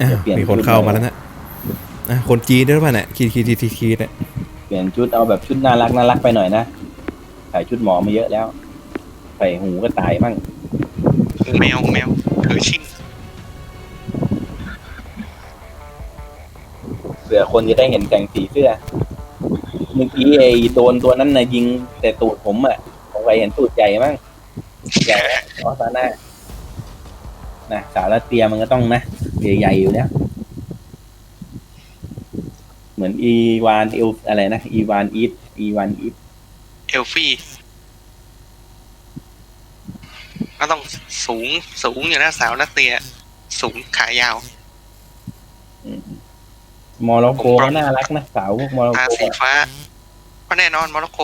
อ้าวเปลี่ยนมีคนเข้ามาแล้วนะอะคนจีนด้วยป่ะเนี่ยคีดคีดคีดคีดคีดเนี่ยเปลี่ยนชุดเอาแบบชุดน่ารักน่ารักไปหน่อยนะใส่ชุดหมอมาเยอะแล้ว ใส่หูก็ตายมั่งแมวแมวถือชิงเผื่อคนจะได้เห็นแต่งสีเสื้อ เมื่อกี้ไอ้โดนตัวนั้นนะยิงแต่ตูดผมอะผมไปเห็นตูดใหญ่มั่งใหญ่นะอ๋อตาหน้า นะสาวรัสเซียมันก็ต้องนะใหญ่ๆอยู่แล้ว เหมือนอีวานเอลอะไรนะอีวานอีฟอีวานอีฟเอลฟี่ก็ต้องสูงสูงอยู่นะสาวรัสเซีย สูงขายาวมอร็อกโกก็น่ารักนะสาวพวกมอร็อกตาโกสีฟ้าก็แน่นอนโมร็อกโก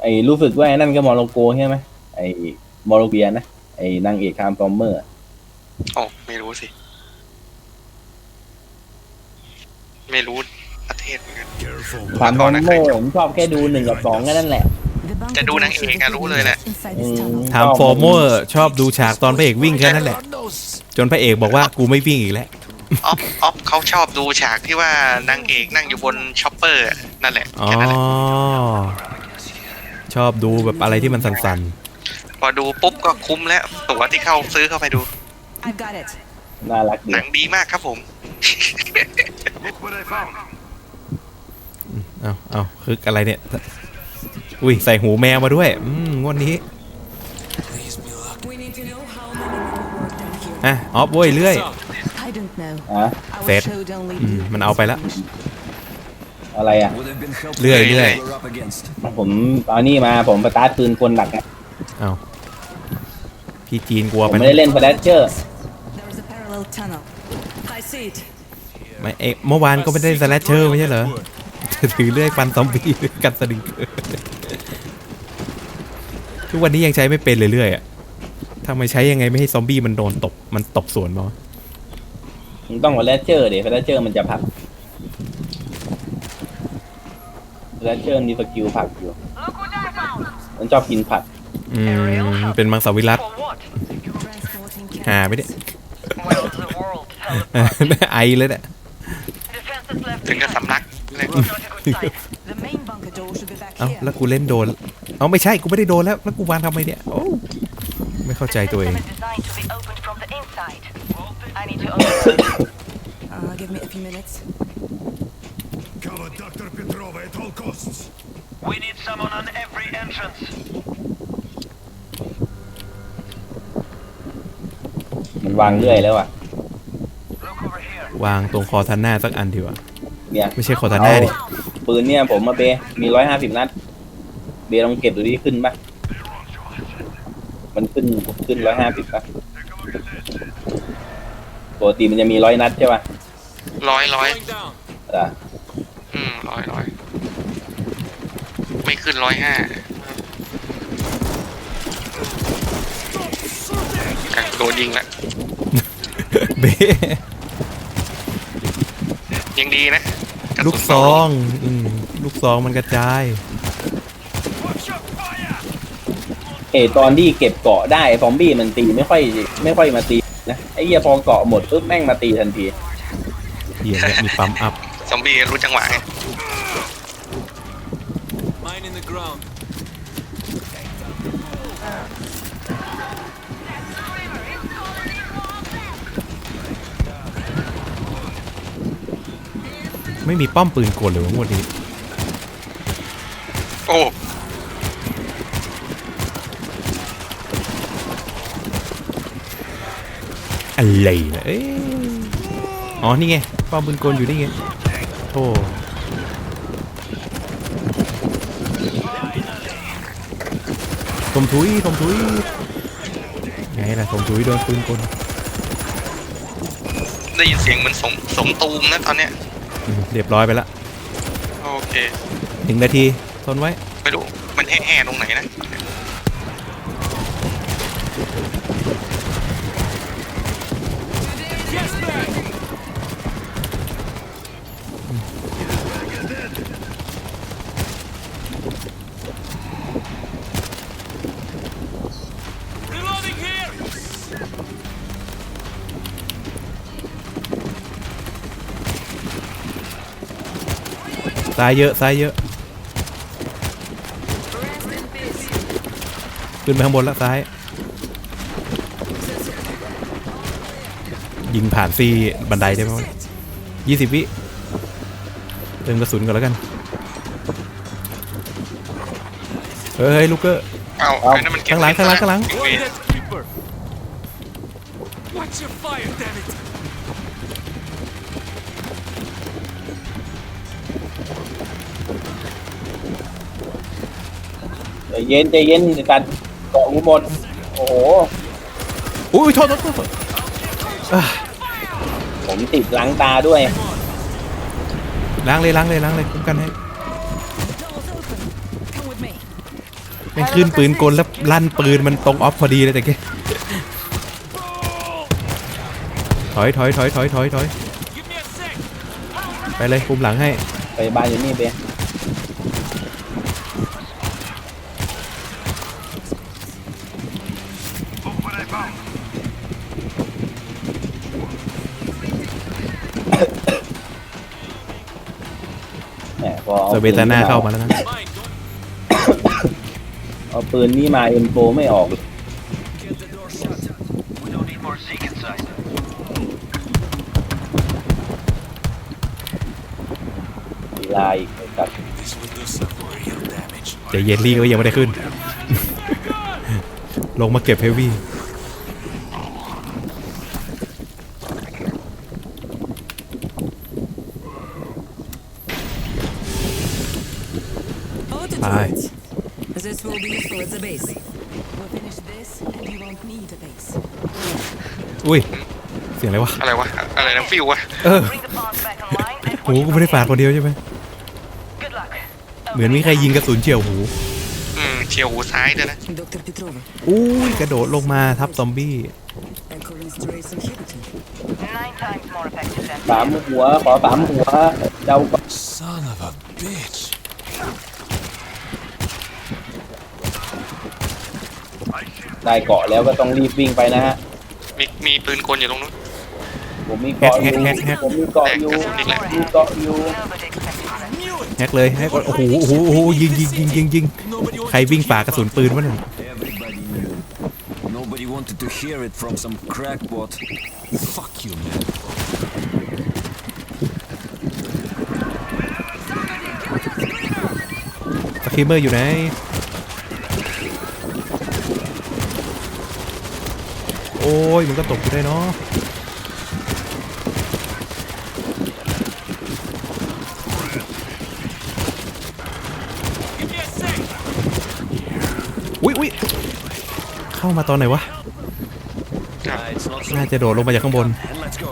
ไอ้รู้สึกว่าไอ้นั่นก็มอร็อกโกใช่ไหมไอ้มอร็อกเบียนะไอ้นางเอกคามฟอมเมอร์ โอ้ไม่รู้สิ ไม่รู้ประเทศเหมือนกันคามฟอมเมอร์ผมชอบแค่ดูหนึ่งกับสองแค่นั้นแหละ จะดูนางเอกอะรู้เลยแหละอืมถามฟอร์เมอร์ชอบดูฉากตอนพระเอกวิ่งแค่นั้นแหละ จนพระเอกบอกว่ากูไม่วิ่งอีกแล้ว ออฟออฟเขาชอบดูฉากที่ว่านางเอกนั่งอยู่บนช็อปเปอร์อะนั่นแหละอ๋อ แค่นั้นแหละชอบดูแบบอะไรที่มันสั่นพอดูปุ๊บก็คุ้มแล้วตั๋วที่เข้าซื้อเข้าไปดู I've got it. น่ารักดีหนังดีมากครับผมๆเอาเอาคึกอะไรเนี่ย อุ้ย ใส่หูแมวมาด้วย อืม งวดนี้ We need to know how many people work down here. อะ ออฟเว้ยเรื่อย I don't know. อะ I was Set. showed only อืม มันเอาไปละ อะไรอะเรื่อยเรื่อยผมเอานี่มาผมประตาร์ทปืนกลหลักอะเอา พี่จีนกลัวผมไปไม่ได้เล่นฟลชเชอร์ There is a parallel tunnel. I see it. ไม่เอ๊ะเมื่อวานก็ไม่ได้สแลชเชอร์ไม่ใช่เหรอ ถือเลื่อยฟันซอมบี้กันสะดึงทุกวันนี้ยังใช้ไม่เป็นเลยเรื่อยๆอะทำไมใช้ยังไงไม่ให้ซอมบี้มันโดนตบมันตบสวนมาวะมันต้องฟลชเชอร์เดี๋ยวฟลชเชอร์มันจะผลักฟลชเชอร์มีสกิลผลักอยู่ มันชอบกินผักอืมเป็นมังสวิรัต Transporting หาไม่ได้ Well, the world has ไอเลยเนี่ย defenses left ถึงกับสำลักเลย not a good sign. The main bunker door should be back เอ้า here. แล้วกูเล่นโดน เอ้าไม่ใช่กูไม่ได้โดนแล้วแล้วกูวางทำไมเนี่ยโอ้ไม่เข้าใจตัวเอง System is designed to be opened from the inside. I need to open it. Uh, give me a few minutes. Cover Dr. Petrova at all costs. We need someone on every entrance. มัน วางเรื่อยแล้วอะ Look over here. วางตรงคอทันหน้าสักอันดีกว่าเนี่ยไม่ใช่คอทันหน้าดิปืนเนี่ยผมมาเบมีร้อยห้าสิบนัด เบลองเก็บดูดิขึ้นปะมันขึ้นขึ้นร้อยห้าสิบปะปกติมันจะมีร้อยนัดใช่ปะร้อยร้อยอะอืมร้อยร้อยไม่ขึ้นร้อยห้าโดนยิงละ เบ้ยังดีนะระลูกสุนซองอืมลูกซองมันกระจายเออตอนที่เก็บเกาะได้ซอมบี้มันตีไม่ค่อยไม่ค่อยมาตีนะไอ้เหี้ยพอเกาะหมดปุ๊บแม่งมาตีทันทีเหี้ยเนี่ยมีปั๊มอัพ ซอมบี้รู้จังหวะไง Mine in the ground. ไม่มีป้อมปืนกลเลยวะงวดนี้ โอ้อะไรนะเอ้ยอ๋อ นี่ไง ป้อมปืนกลอยู่นี่ไงโอ้สมถุยสมถุยไงล่ะสมถุยโดนปืนกลได้ยินเสียงเหมือนสมสมตูมนะตอนเนี้ยอืม เรียบร้อยไปละโอเค หนึ่งนาทีทนไว้ ไม่รู้ มันแห่ๆตรงไหนนะ ซ้ายเยอะซ้ายเยอะ ขึ้นไปข้างบนแล้วซ้าย ยิงผ่านซีบันไดได้ไหมยี่สิบวิเติมกระสุนก่อนแล้วกัน เฮ้ยลูกเกอร์เอาเอาไอ้นั่นมันเก็บข้างหลังข้างหลังข้างหลังเว้ย Watch your fire, damn it! เย็นใจเย็นในการเกาะกูหมดโอ้โหอุ้ยโทษโทษโทษโทษอะผมติดล้างตาด้วยล้างเลยล้างเลยล้างเลยคุ้มกันให้ Doors open. Come with me. แม่งขึ้นปืนกลแล้วลั่นปืนมันตรงออฟพอดีเลยแต่แกถอยถอยถอยถอยถอยถอย Give me a sec! ไปเลยคุมหลังให้ไปบ้านอยู่นี่เบ เซเอาเวตาน่าเข้ามาแล้วนะ Mine, don't เอาปืนนี่มาเอ็นโฟไม่ออกเลย get the door shut. We don't need more Zeke inside. ลายไอ้สัตว์ This will do some real damage. แต่เยลลี่ก็ยังไม่ได้ขึ้น ลงมาเก็บเฮฟวี่ Auto Aye. turret. This will be useful as a base. We'll finish this, and you won't need a base. อุ้ย เสียงอะไรวะ อะไรวะ อะไรนะฟิววะ เออ Bring the bombs back online and หูกูไม่ได้ฝาดคนเดียวใช่ไหม good luck. เหมือนมีใครยิงกระสุนเฉียวหู อืมเฉียวหูซ้ายด้วยนะ Dr. Petrova, อุ้ย กระโดดลงมาทับซอมบี้ Echolin's trace inhibitor. Nine times more effective than สามหัว ขอสามหัว เดาก่อน Son of a bitch! ได้เกาะแล้วก็ต้องรีบวิ่งไปนะฮะ มีมีปืนกลอยู่ตรงนู้น ผมมีเกาะอยู่แฮกแฮกแฮกผมมีเกาะอยู่แฮกกระสุนอีกแล้วมีเกาะอยู่ nobody expected that. แฮกเลยแฮกโอ้โหโอ้โหโอ้โหยิงยิงยิงยิงยิง Nobody ใครวิ่งฝ่ากระสุนปืนวะเนี่ย Everybody knew. Nobody wanted to hear it from some crackpot. Fuck you, man. สครีมเมอร์อยู่ไหน อ้ยมันก็ตกอยู่ได้เนาะ Give me a sec! อุ้ยอุ้ยเข้ามาตอนไหนวะ Ah, it's not so น่าจะโดดลงมาจากข้างบน And let's go.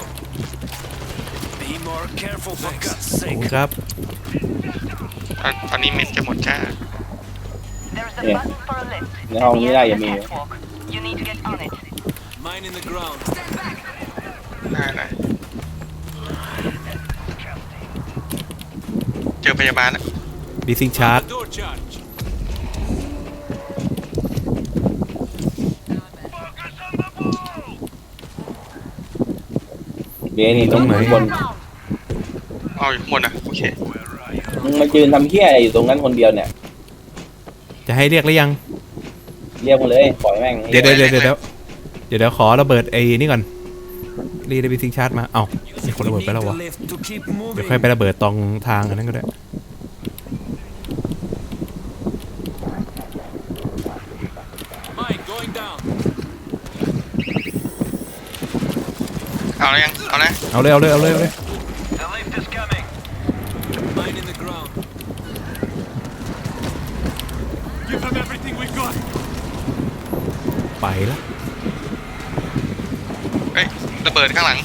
Be more careful for God's ขอบ sake. คุณครับตอนตอนนี้เม็ดจะหมดจ้า There's a Yeah. button for a lift. ในห้อง at the นี้ end ได้ of ยัง the มี catwalk. You need to get on it. Mine in the ground. ได้นะเจอพยาบาลแล้วดีซิงชาร์จ Door charge. เบนี่ต้องตรงไหนข้างบนเอาอยู่ข้างบนอะโอเคมึงมายืนทำเหี้ยอะไรอยู่ตรงนั้นคนเดียวเนี่ย จะให้เรียกหรือยัง เรียกมาเลยปล่อยแม่งเดี๋ยวเดี๋ยวเดี๋ยวเดี๋ยว เดี๋ยวเดี๋ยวเดี๋ยวขอระเบิดไอ้นี่ก่อนรีได้ดีซิงชาร์จมา เอ้ามีคนระเบิดไปแล้ววะ lift to keep เดี๋ยว moving. ค่อยไประเบิดตรงทางอันนั้นก็ได้ Mine going down. เอาแล้วยัง เอาแล้วเอาเลยเอาเลยเอาเลยเอาเลย The lift is coming. Mine in the ground. Give them everything we got. ไปแล้ว เอ้ยระเบิดข้างหลัง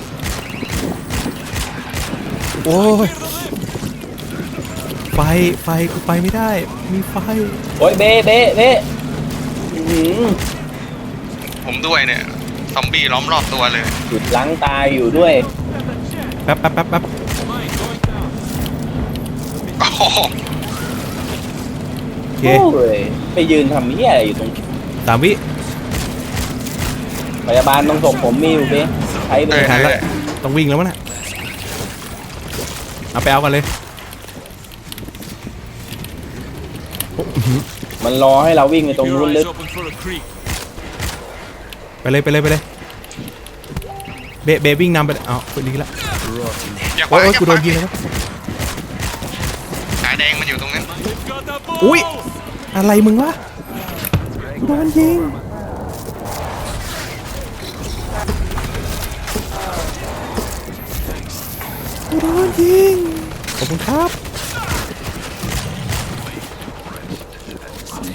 โอ้ยไฟไฟกูไปไม่ได้ มีไฟโอ้ยเบเบเบอื้อหือผมด้วยเนี่ยซอมบี้ล้อมรอบตัวเลยจุดล้างตาอยู่ด้วย แป๊บแป๊บแป๊บแป๊บ Mine going down. โอ้โหโอเคโอ้ยไปยืนทำเหี้ยอะไรอยู่ตรงสามวิ พยาบาลต้องส่งผมมีอยู่เบใช้ไปเอเลอยทันเอละอต้องวิ่งแล้วมั้งน่ะเอาไปเอากันเลยอื้อหือมันรอให้เราวิ่งไปตรงนู้นลึก open for a creep. ไปเลยไปเลยไปเลยเบเบวิ่งนำไปเลยเอาไปดีละอย่าขโอ้วายงโอ้ยอย่ากูขโดวานงยิงแล้วขาแดงมันอยู่ตรงนั้น They've got a ball. อุ้ยอะไรมึงวะกูโดนยิง กูโดนยิง ขอบคุณครับ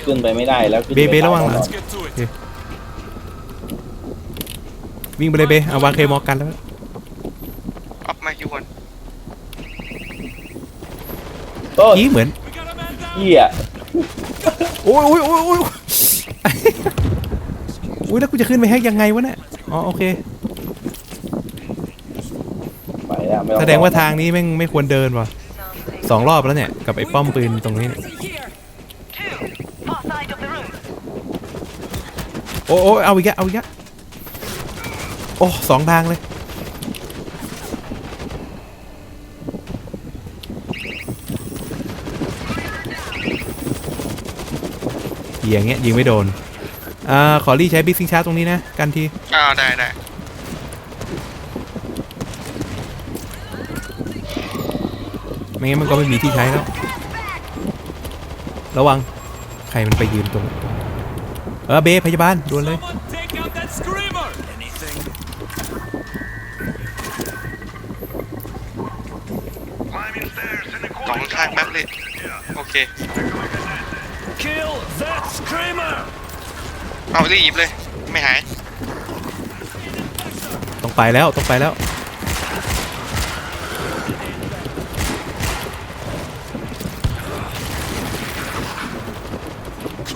ขึ้นไปไม่ได้แล้วขึ้นเบไปเบระวังไม่หลัได้ง Let's get to it. วิ่งไปเลยเบเอาวางเคมอกันแล้ว ออกมาอยู่วันโอ้ยกี้เหมือน We got a man down. เหี้ยโอ้ยโอ้ยโอ้ยโอ้ย อุ้ยแล้วกูจะขึ้นไปแฮกยังไงวะเนี่ย อ๋อโอเค ไปแล้วไม่ต้องแสดงว่าทางนี้แม่งไม่ควรเดินว่ะสองรอบแล้วเนี่ย กับไอ้ป้อมปืนตรงนี้เนี่ย Here. Two. Far side of the room. โอ้โอ้เอาอีกแล้วเอาอีกแล้วโอ้สองทางเลย อย่างเงี้ยยิงไม่โดน อ่า ขอรีใช้บิ๊กซิงชาร์ตรงนี้นะ กันทีอ้าวได้ได้ ไม่งั้นมันก็ไม่มีที่ใช้แล้ว ระวัง ใครมันไปยืนตรง เออเบพยาบาลด่วนเลย Someone take out that screamer. Anything? กล่องข้างๆแป๊บเลย โอเค Kill that screamer. เอารีบหยิบเลย ไม่หาย ต้องไปแล้ว ต้องไปแล้ว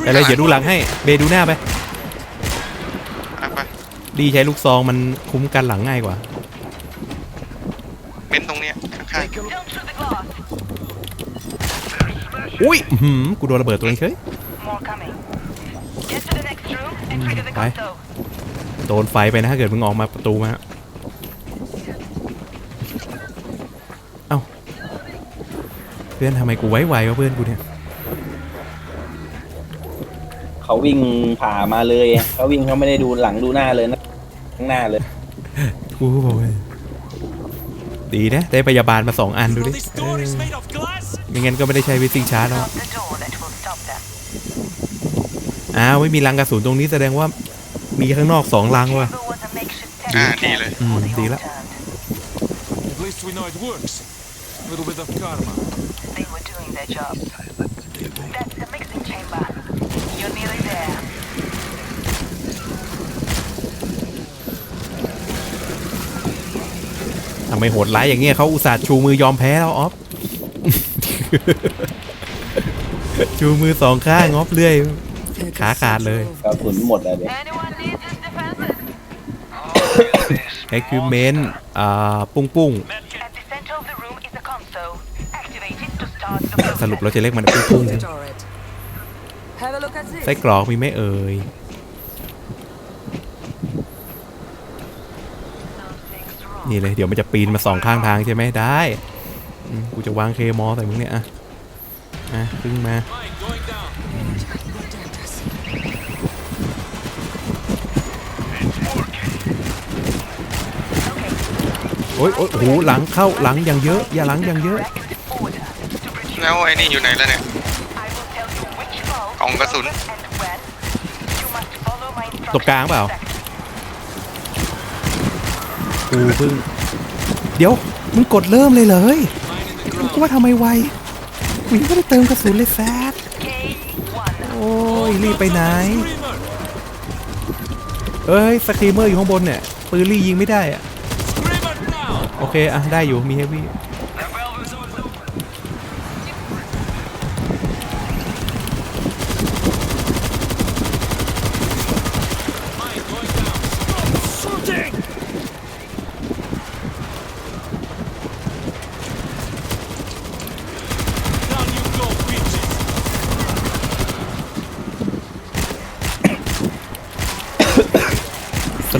ไปเลยเดี๋ยวดูหลังให้ เบดูหน้าไป อะไปดีใช้ลูกซองมันคุ้มกันหลังง่ายกว่า เม้นตรงเนี้ยข้าง Don't shoot the glass. อุ้ยอื้อหืมกูโดนระเบิดตัวเองเฉย More coming. Get to the next room and trigger the Bye. console. โดนไฟไปนะถ้าเกิดมึงออกมาประตูมา เอ้า เพื่อนทำไมกูไว้ไววะเพื่อนกูเนี่ย เขาวิ่งผ่ามาเลยเขาวิ่งเขาไม่ได้ดูหลังดูหน้าเลยนะข้างหน้าเลยกูบอกเลยดีนะ ได้พยาบาลมาสองอันดู So ดิ this เอ door อ is made of glass. ไม่งั้นก็ไม่ได้ใช้วิซิงชาร์จแล้ว Not the door that will stop them. อ้าวไม่มีรังกระสุนตรงนี้แสดงว่ามีข้างนอกสองรังว่ะ Chamber was a makeshift ๆอ่า test ดีเลยอืม before they ดี all ละ turned. At least we know it works. A little bit of karma. They were doing their job. That's the mixing chamber. You're nearly there. ทำไมโหดร้ายอย่างเงี้ยเขาอุตส่าห์ชูมือยอมแพ้แล้วออฟ ชูมือสองข้างออฟเรื่อย ขาขาดเลยกระสุนหมดอะเดี๋ยว Anyone needs his defenses? equipment อ่า ปุ้งปุ้ง At the center of the room is a console. Activate it to start the สรุป process. เราจะเรียกมันปุ้งปุ้ง Turret. Have a look at this. ไส้กรอกมีไหม่เอ่ย Something's wrong. นี่เลยเดี๋ยวมันจะปีนมาสองข้างทางใช่ไหมได้อืมกูจะวางเคมอใส่มึงเนี่ยอะอะขึ้นมา Mine going down. โอ้ยโอ้ยโอ้โหหลังเข้าหลังอย่างเยอะ อย่าหลังอย่างเยอะ Correct order to produce. แล้วไอ้นี่อยู่ไหนแล้วเนี่ย องกระสุนตรงกลางเปล่า กูเพิ่ง เดี๋ยว มึงกดเริ่มเลยเหรอเฮ้ย Mine in the กู ground. ว่าทำไมไวกูยังไม่ได้เติมกระสุนเลยแซดโอ้ย รีบไปไหน เอ้ยสกรีเมอร์อยู่ข้างบนเนี่ย ปืนรี่ยิงไม่ได้อะโอเค อะ ได้อยู่ มีเฮฟวี่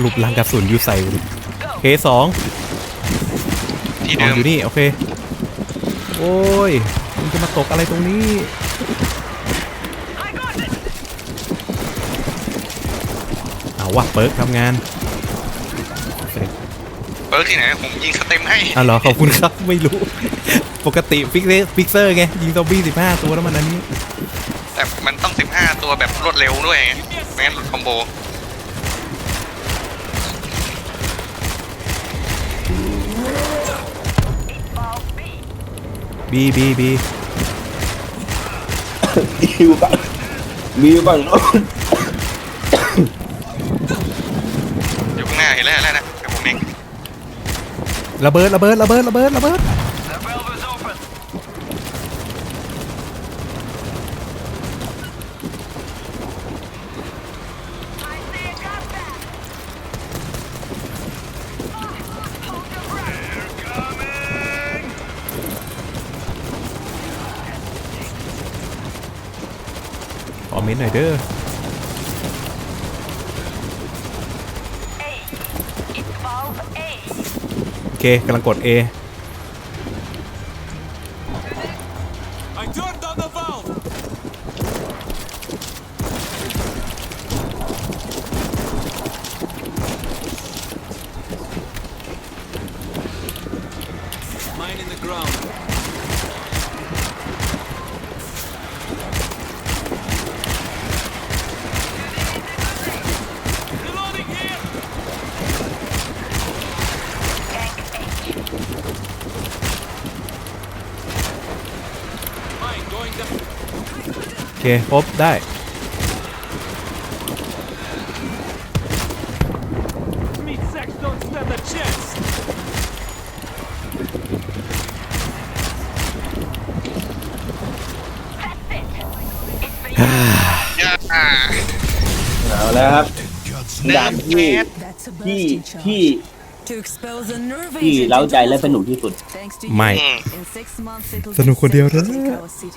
รุปลังกระสุนอยู่ใส่เคสองที่เดิมอยู่นี่โอเค โอ้ยมันจะมาตกอะไรตรงนี้เอาวะเปิร์กทำงานเปิร์กที่ไหนผมยิงสเต็มให้อ๋อเหรอขอบคุณครับไม่รู้ ปกติฟิกเซอร์ฟิกเอร์ไงยิงซอมบี้สิบห้าตัวแล้วมันอันนี้แต่มันต้องสิบห้าตัวแบบรวดเร็วด้วยไม่งั้นหลุดคอมโบ บีบีบีมีอยู่ฝั่งมีอยู่ฝั่งโน้นอยู่ข้างหน้าเห็นแล้วเห็นแล้วนะเดี๋ยวผมเองระเบิดระเบิดระเบิดระเบิดระเบิด The valve is open. คอมเม นต์หน่อยเด้อ A. It's valve A. โอเคกำลังกด A โอเคครบได้ Meat sacks don't stand a chance! ย่าเอาแล้วครับเดิด่านนที่แก๊ส That's a ที่ bursting ที่ charge. To expel the nerve ที่ agent เล้าใจ into และ the สนุกที่สุด Thanks to ไม่ you. In six months it'll สนุกคนเดียวเด้อ be